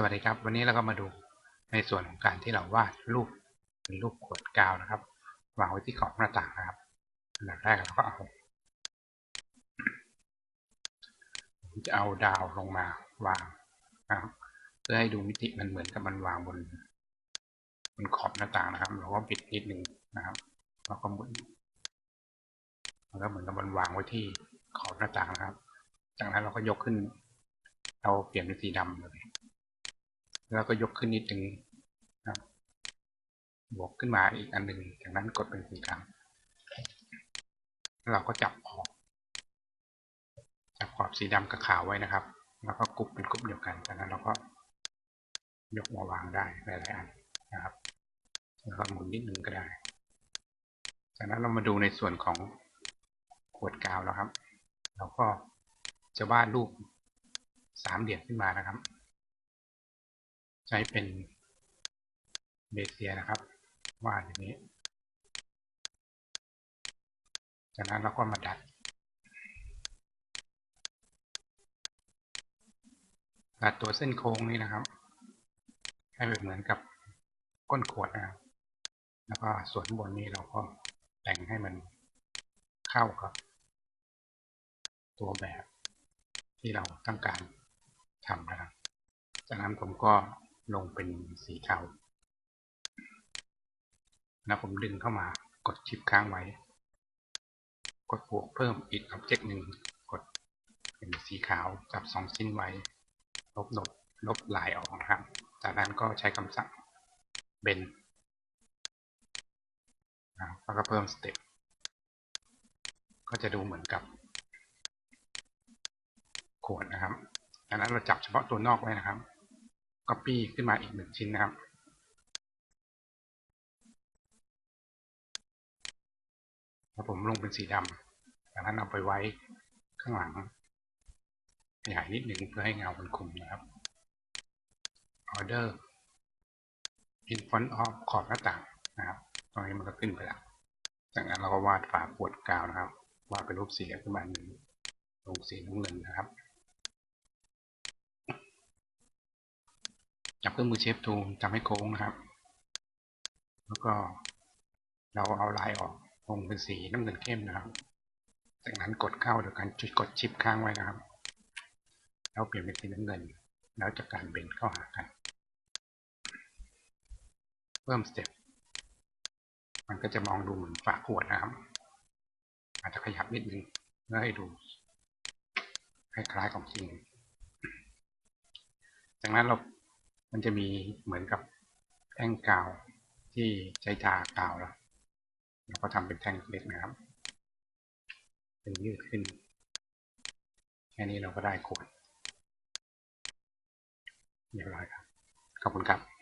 สวัสดีครับ วันนี้เราก็มาดูในส่วนของการที่เราวาดรูปเป็นรูปขวดกาวนะครับวางไว้ที่ขอบหน้าต่างนะครับอันดับแรกเราก็เอาจะเอาดาวลงมาวางนะครับเพื่อให้ดูมิติมันเหมือนกับมันวางบนบนขอบหน้าต่างนะครับ เราก็ปิดนิดนึงนะครับแล้วก็หมุนมันก็เหมือนกับมันวางไว้ที่ขอบหน้าต่างนะครับ จากนั้นเราก็ยกขึ้น เราเปลี่ยนเป็นสีดำเลย แล้วก็ยกขึ้นนิดหนึ่งนะครับบวกขึ้นมาอีกอันหนึ่งจากนั้นกดเป็นสีดำแล้วเราก็จับขอบจับขอบสีดำกับขาวไว้นะครับ แล้วก็กรุ๊ปเป็นกรุ๊ปเดียวกันจากนั้นเราก็ยกมาวางได้หลายๆอันนะครับแล้วก็หมุนนิดนึงก็ได้ จากนั้นเรามาดูในส่วนของขวดกาวแล้วครับ เราก็จะวาดรูปสามเหลี่ยมขึ้นมานะครับ ใช้เป็นเบเซียนะครับวาดอย่างนี้ จากนั้นเราก็มาดัด ดัดตัวเส้นโค้งนี้นะครับ ให้เป็นเหมือนกับก้นขวดนะครับ แล้วก็ส่วนบนนี้เราก็แต่งให้มันเข้ากับ ตัวแบบที่เราต้องการทำนะครับ จากนั้นผมก็ ลงเป็นสีเทาแล้วผมดึงเข้ามากดชิปค้างไว้ กดบวกเพิ่มอีกอ็อบเจกต์หนึ่งกดเป็นสีขาวจับสองชิ้นไว้ ลบลบลบลายออกนะครับ จากนั้นก็ใช้คำสั่งเบนแล้วก็เพิ่มสเต็ปก็จะดูเหมือนกับขวดนะครับดังนั้นเราจับเฉพาะตัวนอกไว้นะครับ Copy ขึ้นมาอีกหนึ่งชิ้นนะครับ แล้วผมลงเป็นสีดำจากนั้นเอาไปไว้ข้างหลัง ขยายนิดหนึ่งเพื่อให้เงามันคุมนะครับ Order in front of ขอบหน้าต่างนะครับ ตรงนี้มันก็ขึ้นไปแล้วจากนั้นเราก็วาดฝาขวดกาวนะครับ วาดเป็นรูปสี่เหลี่ยมขึ้นมาหนึ่งลงสีน้ำเงินนะครับ จับเครื่องมือเชฟทูลทำให้โค้งนะครับ แล้วก็เราเอาลายออกลงเป็นสีน้ำเงินเข้มนะครับ จากนั้นกดเข้าโดยการจุดกดชิปค้างไว้นะครับ แล้วเปลี่ยนเป็นสีน้ำเงิน แล้วจากการเบนเข้าหากัน เพิ่มสเต็ป มันก็จะมองดูเหมือนฝาขวดนะครับ อาจจะขยับนิดนึงเพื่อให้ดูคล้ายๆของจริงจากนั้นเรา มันจะมีเหมือนกับแท่งกาวที่ใช้ทากาวแล้วเราก็ทำเป็นแท่งเล็กนะครับ เป็นยืดขึ้น แค่นี้เราก็ได้ขวดเรียบร้อยครับ ขอบคุณครับ